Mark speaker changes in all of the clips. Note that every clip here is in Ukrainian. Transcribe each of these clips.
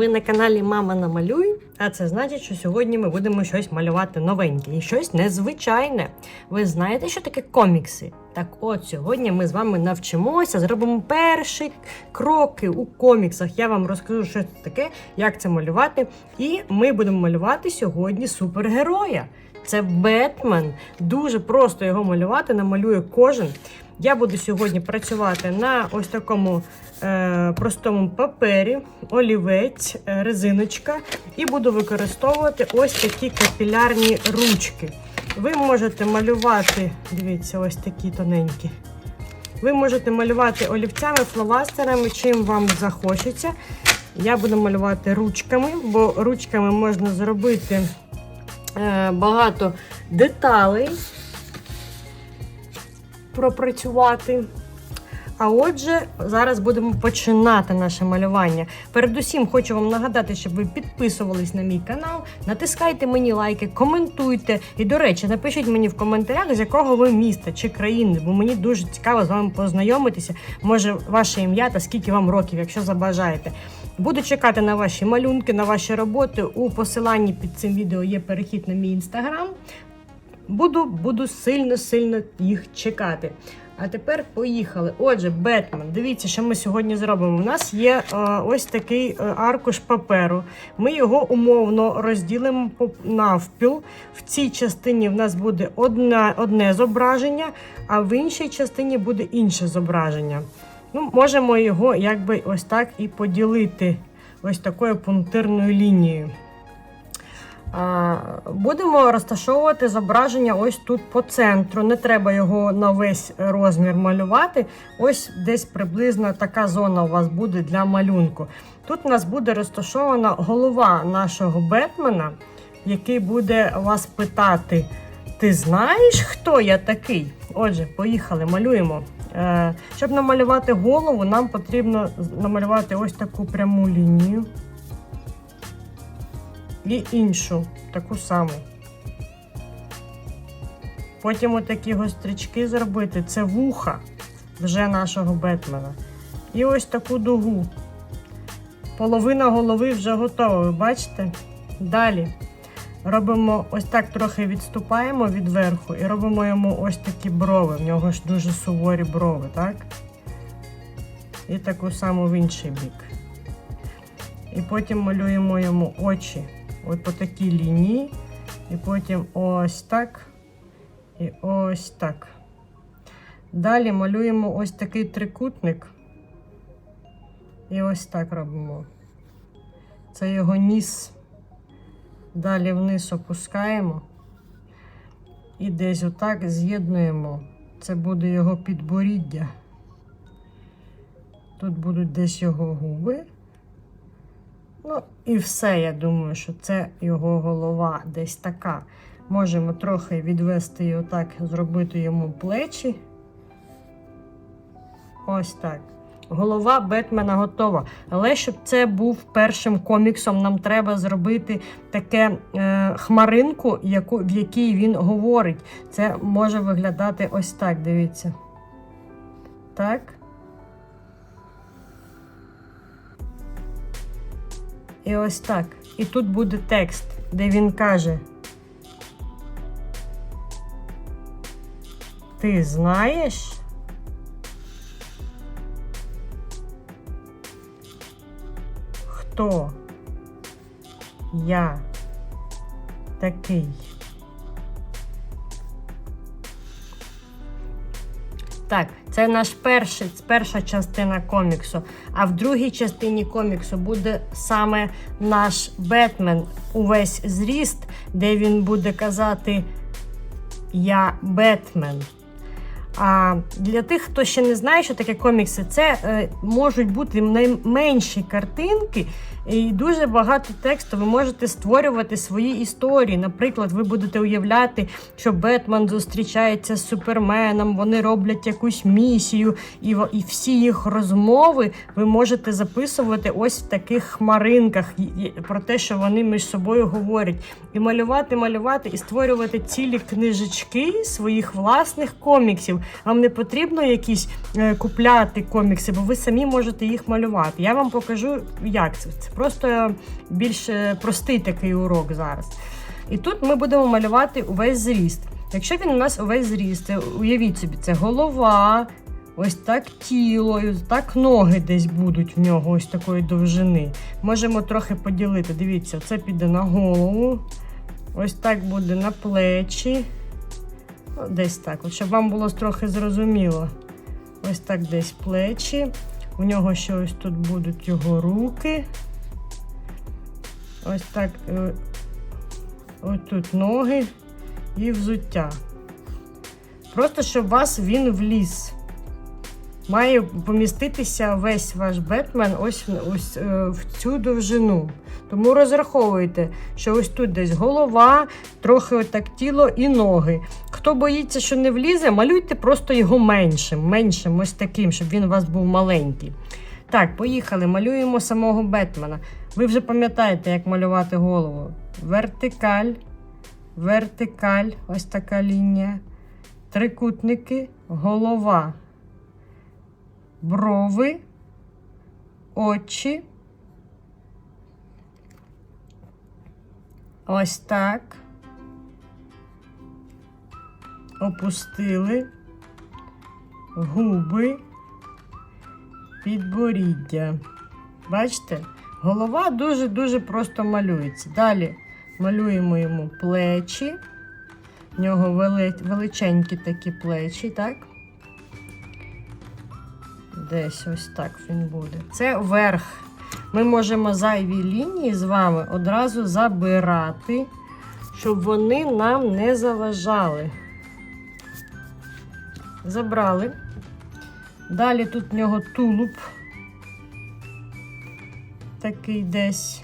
Speaker 1: Ви на каналі Мама Намалюй. А це значить, що сьогодні ми будемо щось малювати новеньке і щось незвичайне. Ви знаєте, що таке комікси? Так от сьогодні ми з вами навчимося, зробимо перші кроки у коміксах. Я вам розкажу, що це таке, як це малювати. І ми будемо малювати сьогодні супергероя. Це Бетмен. Дуже просто його малювати, намалює кожен. Я буду сьогодні працювати на ось такому е, простому папері, олівець, е, резиночка, і буду використовувати ось такі капілярні ручки. Ви можете малювати, дивіться, ось такі тоненькі. Ви можете малювати олівцями, фломастерами, чим вам захочеться. Я буду малювати ручками, бо ручками можна зробити е, багато деталей пропрацювати. А отже, зараз будемо починати наше малювання. Передусім, хочу вам нагадати, щоб ви підписувались на мій канал, натискайте мені лайки, коментуйте. І, до речі, напишіть мені в коментарях, з якого ви міста чи країни, бо мені дуже цікаво з вами познайомитися. Може, ваше ім'я та скільки вам років, якщо забажаєте. Буду чекати на ваші малюнки, на ваші роботи. У посиланні під цим відео є перехід на мій інстаграм. Буду, буду сильно-сильно їх чекати. А тепер поїхали. Отже, Бетмен. Дивіться, що ми сьогодні зробимо. У нас є е, ось такий е, аркуш паперу. Ми його умовно розділимо по- навпіл. В цій частині в нас буде одна, одне зображення, а в іншій частині буде інше зображення. Ну, можемо його якби ось так і поділити ось такою пунктирною лінією. Будемо розташовувати зображення ось тут по центру. Не треба його на весь розмір малювати. Ось десь приблизно така зона у вас буде для малюнку. Тут у нас буде розташована голова нашого Бетмена, який буде вас питати: Ти знаєш, хто я такий? Отже, поїхали, малюємо. Е, Щоб намалювати голову, нам потрібно намалювати ось таку пряму лінію і іншу, таку саму. Потім отакі гострячки зробити. Це вуха вже нашого Бетмена. І ось таку дугу. Половина голови вже готова, ви бачите? Далі робимо ось так трохи відступаємо від верху і робимо йому ось такі брови. В нього ж дуже суворі брови, так? І таку саму в інший бік. І потім малюємо йому очі от по такій лінії. І потім ось так. І ось так. Далі малюємо ось такий трикутник. І ось так робимо. Це його ніс. Далі вниз опускаємо. І десь отак з'єднуємо. Це буде його підборіддя. Тут будуть десь його губи. Ну, і все, я думаю, що це його голова десь така. Можемо трохи відвести і отак, зробити йому плечі. Ось так. Голова Бетмена готова. Але щоб це був першим коміксом, нам треба зробити таке е, хмаринку, яку, в якій він говорить. Це може виглядати ось так, дивіться. Так. І ось так. І тут буде текст, де він каже: Ти знаєш? Хто я такий? Так, це наш перший, перша частина коміксу. А в другій частині коміксу буде саме наш Бетмен увесь зріст, де він буде казати Я Бетмен. А для тих, хто ще не знає, що таке комікси, це е, можуть бути найменші картинки і дуже багато тексту. Ви можете створювати свої історії. Наприклад, ви будете уявляти, що Бетмен зустрічається з Суперменом, вони роблять якусь місію, і, і всі їх розмови ви можете записувати ось в таких хмаринках про те, що вони між собою говорять. І малювати, малювати, і створювати цілі книжечки своїх власних коміксів. Вам не потрібно якісь е, купляти комікси, бо ви самі можете їх малювати. Я вам покажу, як це. Просто більш е, простий такий урок зараз. І тут ми будемо малювати увесь зріст. Якщо він у нас увесь зріст, уявіть собі, це голова, ось так тіло, ось так ноги десь будуть в нього ось такої довжини. Можемо трохи поділити. Дивіться, це піде на голову, ось так буде на плечі. Ну, Десь так, от, щоб вам було трохи зрозуміло. Ось так десь плечі. У нього ще ось тут будуть його руки. Ось так. е, Ось тут ноги і взуття. Просто щоб вас він вліз. Має поміститися весь ваш Бетмен ось, ось е, в цю довжину. Тому розраховуйте, що ось тут десь голова, трохи отак тіло і ноги. Хто боїться, що не влізе, малюйте просто його меншим, меншим, ось таким, щоб він у вас був маленький. Так, поїхали, малюємо самого Бетмена. Ви вже пам'ятаєте, як малювати голову. Вертикаль, вертикаль, ось така лінія. Трикутники, голова, брови, очі. Ось так. Опустили губи, підборіддя. Бачите? Голова дуже-дуже просто малюється. Далі малюємо йому плечі. В нього величенькі такі плечі, так? Десь ось так він буде. Це верх. Ми можемо зайві лінії з вами одразу забирати, щоб вони нам не заважали. Забрали. Далі тут в нього тулуб. Такий десь.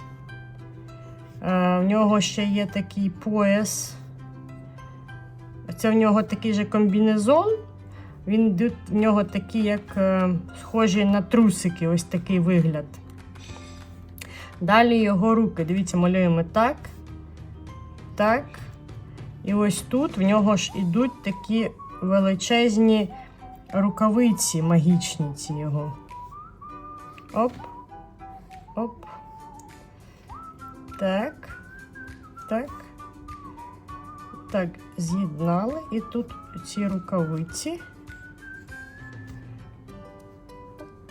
Speaker 1: Е, в нього ще є такий пояс. Це в нього такий же комбінезон. Він в нього такий, як е, схожий на трусики, ось такий вигляд. Далі його руки. Дивіться, малюємо так. Так. І ось тут в нього ж ідуть такі величезні рукавиці магічні ці його. Оп. Оп. Так. Так. Так, з'єднали. І тут ці рукавиці.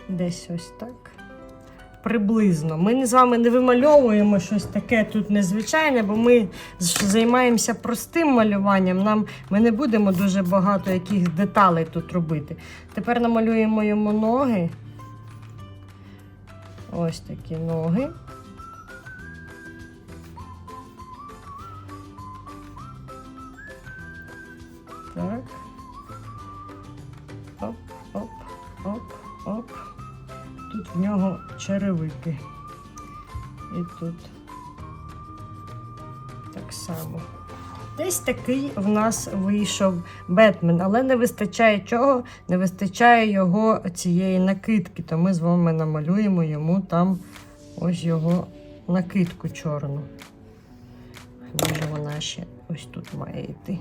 Speaker 1: Десь ось так. Приблизно. Ми з вами не вимальовуємо щось таке тут незвичайне, бо ми займаємося простим малюванням. Нам ми не будемо дуже багато яких деталей тут робити. Тепер намалюємо йому ноги. Ось такі ноги. Так. В нього черевики. І тут так само. Десь такий в нас вийшов Бетмен, але не вистачає чого, не вистачає його цієї накидки. То ми з вами намалюємо йому там ось його накидку чорну. Може вона ще ось тут має йти.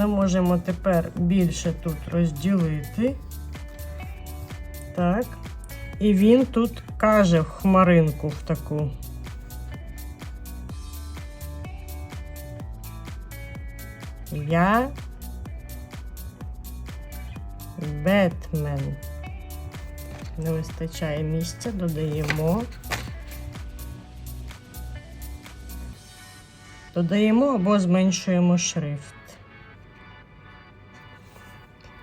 Speaker 1: Ми можемо тепер більше тут розділити. Так. І він тут каже в хмаринку в таку. Я Бетмен. Не вистачає місця, додаємо. Додаємо або зменшуємо шрифт.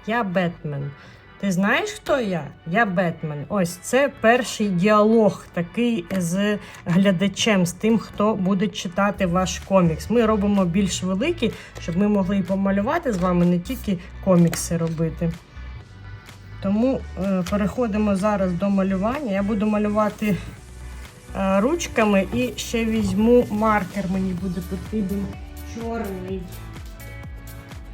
Speaker 1: Я Бетмен. Ти знаєш, хто я? Я Бетмен. Ось це перший діалог такий з глядачем, з тим, хто буде читати ваш комікс. Ми робимо більш великий, щоб ми могли і помалювати з вами не тільки комікси робити. Тому е, переходимо зараз до малювання. Я буду малювати е, ручками і ще візьму маркер. Мені буде потрібен чорний.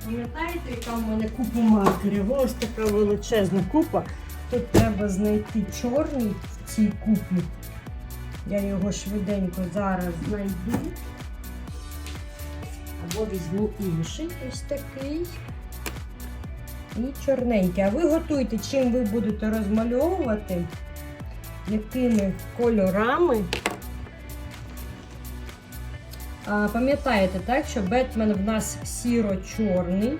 Speaker 1: Пам'ятаєте, яка в мене купа маркерів? Ось така величезна купа. Тут треба знайти чорний в цій купі. Я його швиденько зараз знайду. Або візьму інший ось такий. І чорненький. А ви готуйте, чим ви будете розмальовувати, якими кольорами. Пам'ятаєте, так, що Бетмен в нас сіро-чорний,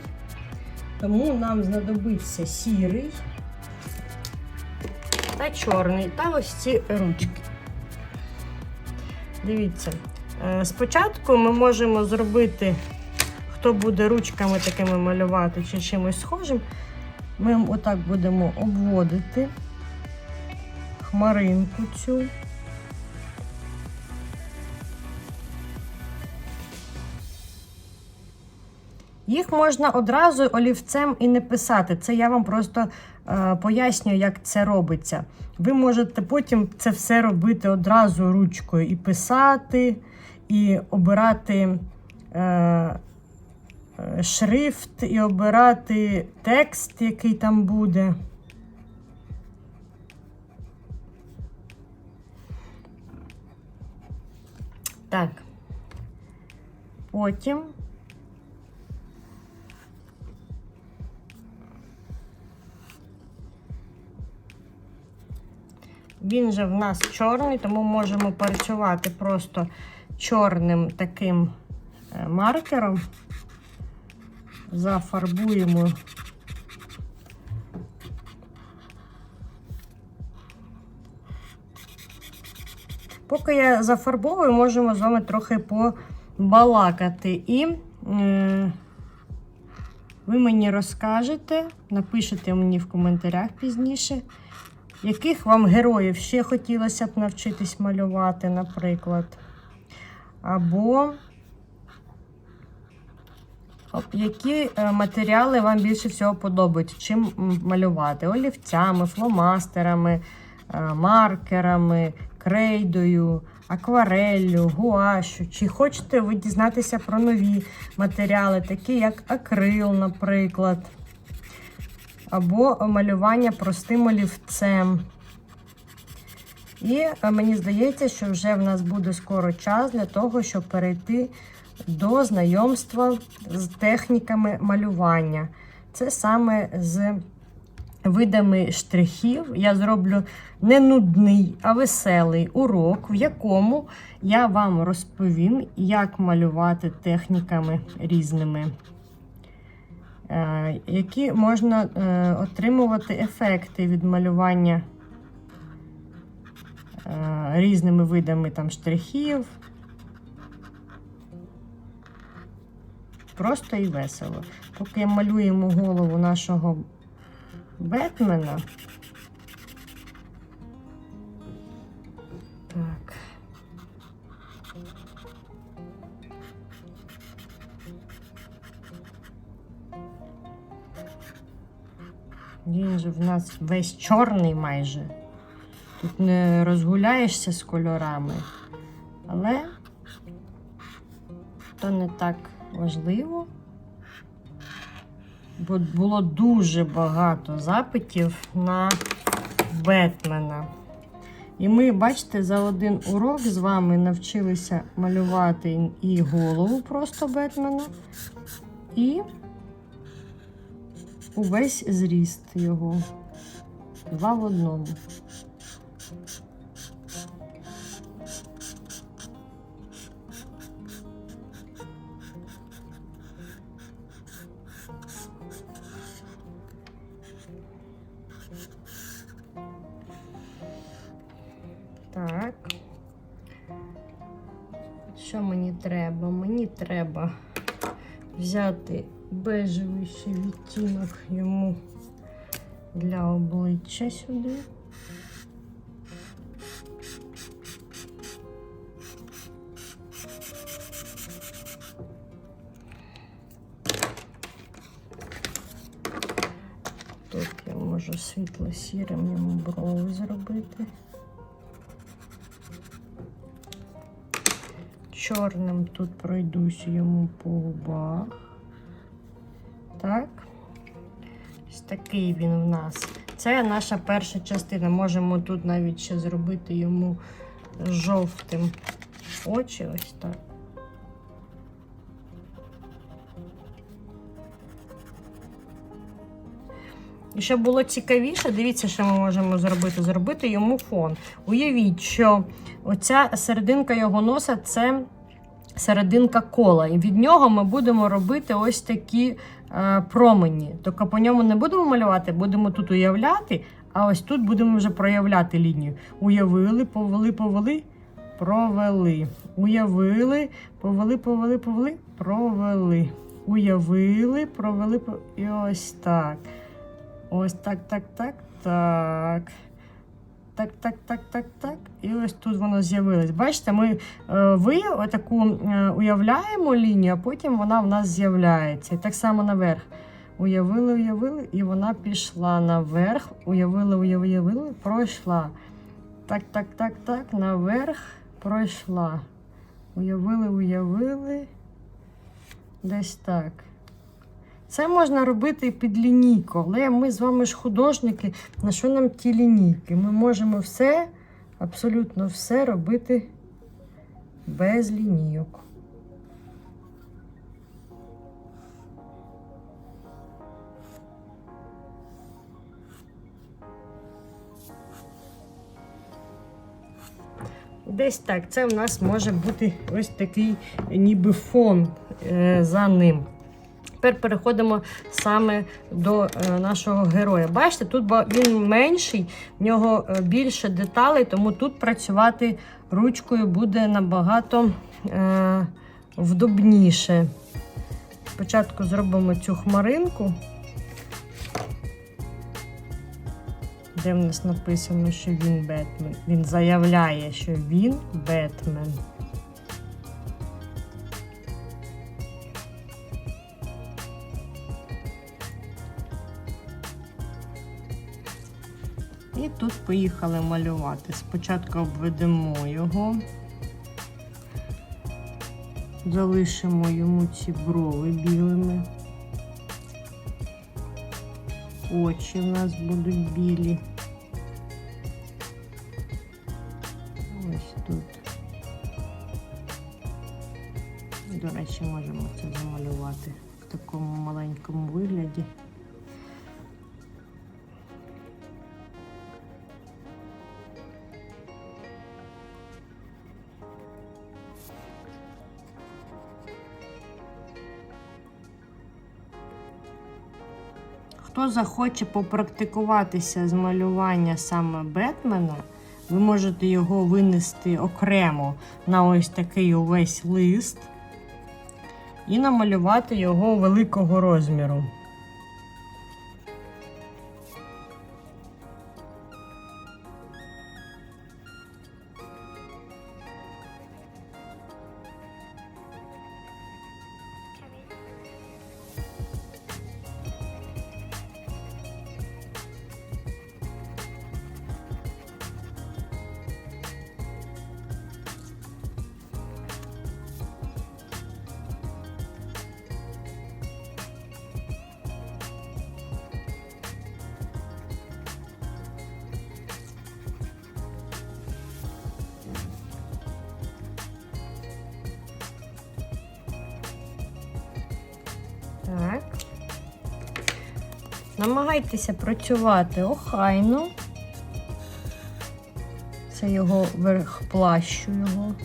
Speaker 1: тому нам знадобиться сірий та чорний, та ось ці ручки. Дивіться, е, спочатку ми можемо зробити, хто буде ручками такими малювати чи чимось схожим, ми отак будемо обводити хмаринку цю. Їх можна одразу олівцем і не писати. Це я вам просто е, пояснюю, як це робиться. Ви можете потім це все робити одразу ручкою і писати, і обирати е, е, шрифт, і обирати текст, який там буде. Так. Потім Він же в нас чорний, тому можемо працювати просто чорним таким е, маркером. Зафарбуємо. Поки я зафарбовую, можемо з вами трохи побалакати. І е, ви мені розкажете, напишете мені в коментарях пізніше. Яких вам героїв ще хотілося б навчитись малювати, наприклад? Або які е, матеріали вам більше всього подобаються? Чим малювати? Олівцями, фломастерами, е, маркерами, крейдою, аквареллю, гуашу. Чи хочете ви дізнатися про нові матеріали, такі як акрил, наприклад? Або малювання простим олівцем. І е, мені здається, що вже в нас буде скоро час для того, щоб перейти до знайомства з техніками малювання. Це саме з видами штрихів. Я зроблю не нудний, а веселий урок, в якому я вам розповім, як малювати техніками різними. Е, які можна е, отримувати ефекти від малювання е, різними видами там штрихів. Просто і весело. Поки малюємо голову нашого Бетмена. Він же в нас весь чорний майже. Тут не розгуляєшся з кольорами, але то не так важливо, бо було дуже багато запитів на Бетмена. І ми, бачите, за один урок з вами навчилися малювати і голову просто Бетмена, і увесь зріст його. Два в одному. Так. Що мені треба? Мені треба взяти бежевий ще відтінок йому для обличчя сюди. Тут я можу світло-сірим йому брови зробити. Чорним тут пройдусь йому по губах так. Ось такий він у нас. Це наша перша частина. Можемо тут навіть ще зробити йому жовтим очі. Ось так. І ще було цікавіше, дивіться, що ми можемо зробити. Зробити йому фон. Уявіть, що оця серединка його носа це серединка кола. І від нього ми будемо робити ось такі е, промені. Тобто по ньому не будемо малювати, будемо тут уявляти, а ось тут будемо вже проявляти лінію. Уявили, повели, повели, провели. Уявили, повели, повели, повели, провели. Уявили, провели, і ось так. Ось так, так, так, так. Так, так, так, так, так. І ось тут воно з'явилось. Бачите, ми е, ви отаку е, уявляємо лінію, а потім вона в нас з'являється. І так само наверх. Уявили, уявили, і вона пішла наверх. Уявили, уявили, уявили, пройшла. Так, так, так, так, наверх пройшла. Уявили, уявили. Десь так. Це можна робити під лінійку, але ми з вами ж художники. На що нам ті лінійки? Ми можемо все, абсолютно все робити без лінійок. Десь так. Це в нас може бути ось такий ніби фон е, за ним. Тепер переходимо саме до е, нашого героя. Бачите, тут він менший, в нього е, більше деталей, тому тут працювати ручкою буде набагато е, вдобніше. Спочатку зробимо цю хмаринку, де в нас написано, що він Бетмен. Він заявляє, що він Бетмен. Тут поїхали малювати. Спочатку обведемо його, залишимо йому ці брови білими. Очі в нас будуть білі. Ось тут. До речі, можемо це замалювати в такому маленькому вигляді. Хто захоче попрактикуватися з малювання саме Бетмена, ви можете його винести окремо на ось такий увесь лист і намалювати його великого розміру. Так. Намагайтеся працювати охайно. Це його верх плащу його.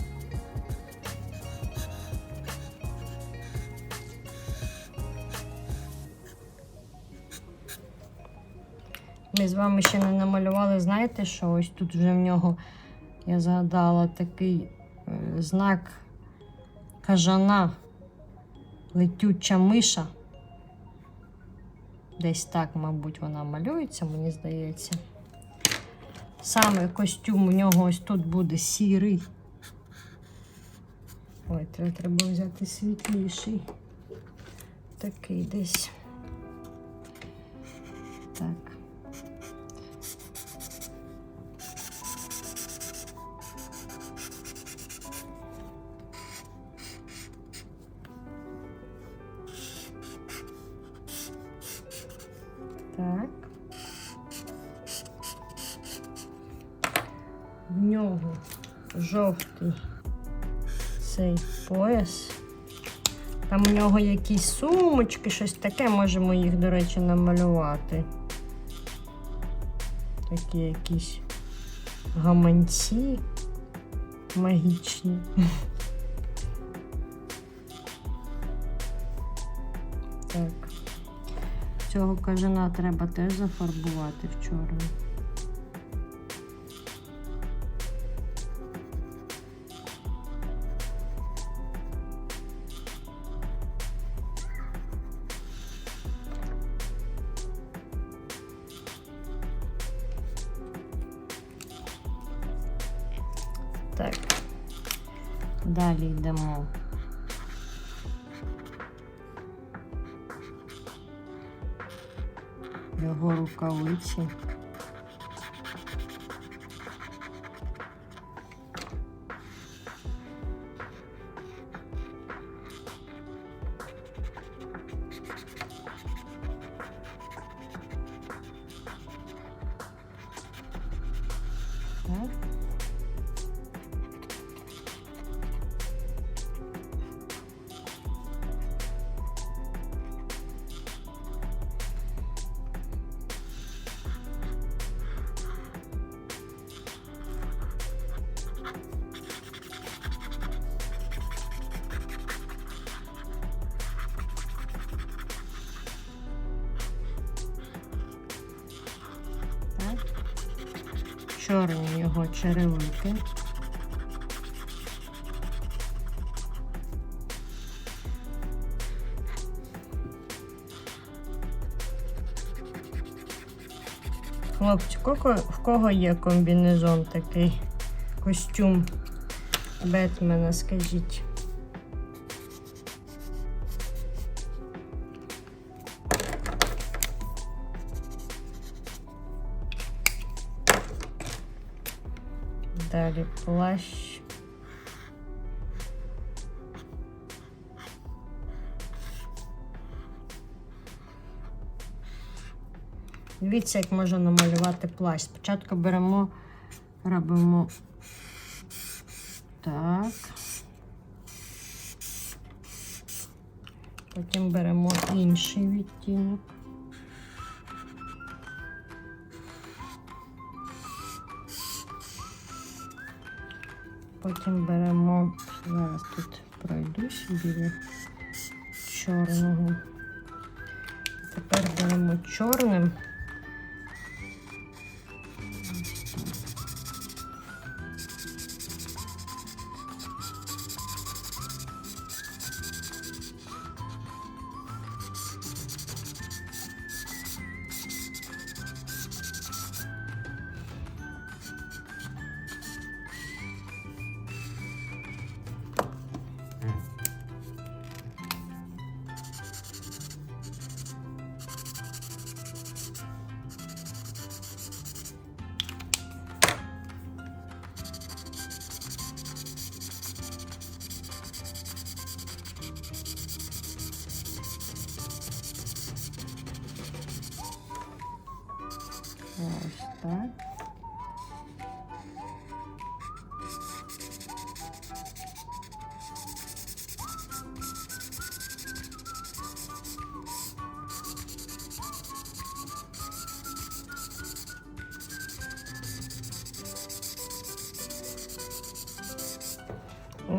Speaker 1: Ми з вами ще не намалювали, знаєте, що ось тут вже в нього, я згадала, такий е, знак кажана, летюча миша. Десь так, мабуть, вона малюється, мені здається. Саме костюм у нього ось тут буде сірий. Ой, треба, треба взяти світліший. Такий десь. Так. Нього якісь сумочки, щось таке, можемо їх, до речі, намалювати. такі якісь гаманці магічні. Так. Цього кажана треба теж зафарбувати в Чорні його черевики. Хлопці, в кого є комбінезон такий костюм Бетмена, скажіть? Далі плащ. Дивіться, як можна намалювати плащ. Спочатку беремо, робимо так. Потім беремо інший відтінок. Потім беремо, зараз тут пройдусь біля чорного. Тепер беремо чорним.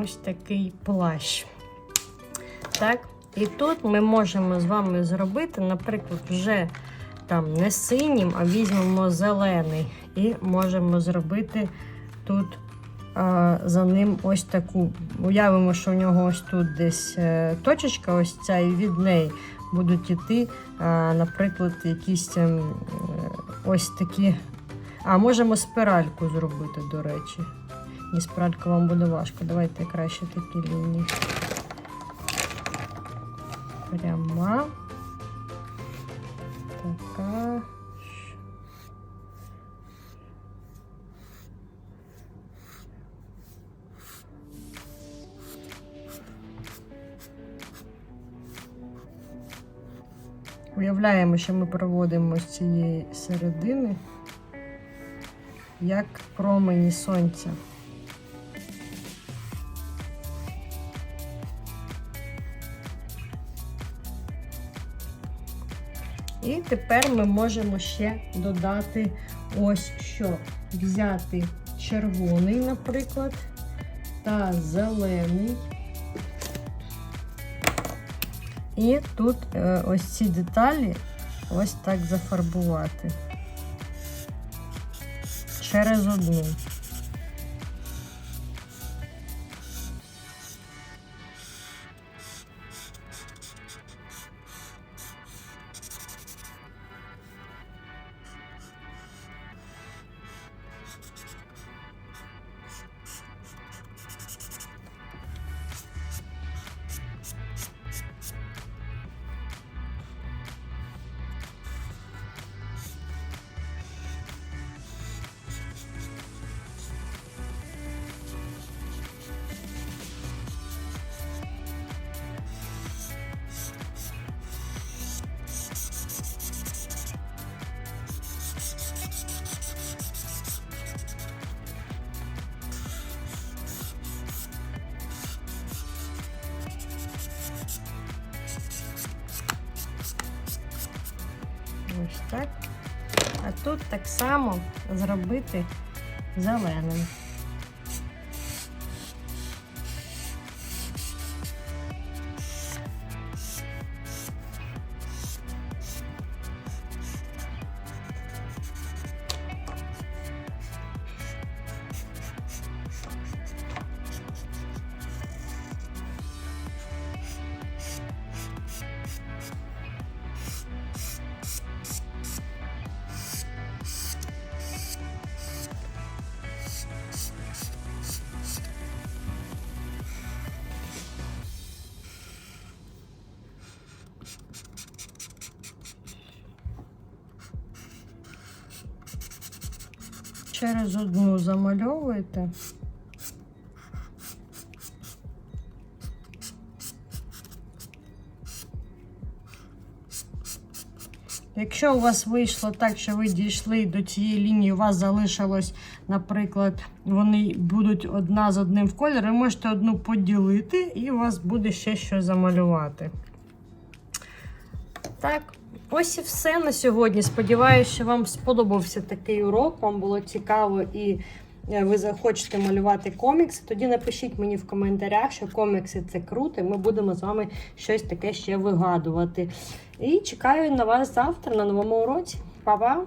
Speaker 1: Ось такий плащ. Так, і тут ми можемо з вами зробити, наприклад, вже там не синім, а візьмемо зелений. І можемо зробити тут за ним ось таку. Уявимо, що у нього ось тут десь е, точечка, ось ця, і від неї будуть іти, наприклад, якісь ем, е, ось такі. А можемо спиральку зробити, до речі. Ні, спиралька вам буде важко. Давайте краще такі лінії. Пряма. Така. Уявляємо, що ми проводимо з цієї середини, як промені сонця. І тепер ми можемо ще додати ось що взяти червоний, наприклад, та зелений. І тут е, ось ці деталі ось так зафарбувати через одну. Ось так. А тут так само зробити зеленим. Замальовуєте. Якщо у вас вийшло так, що ви дійшли до цієї лінії, у вас залишилось, наприклад, вони будуть одна з одним в кольорі, ви можете одну поділити, і у вас буде ще що замалювати. Так, ось і все на сьогодні. Сподіваюся, що вам сподобався такий урок, вам було цікаво і ви захочете малювати комікси. Тоді напишіть мені в коментарях, що комікси це круто. і Ми будемо з вами щось таке ще вигадувати. І чекаю на вас завтра на новому уроці. Па-па!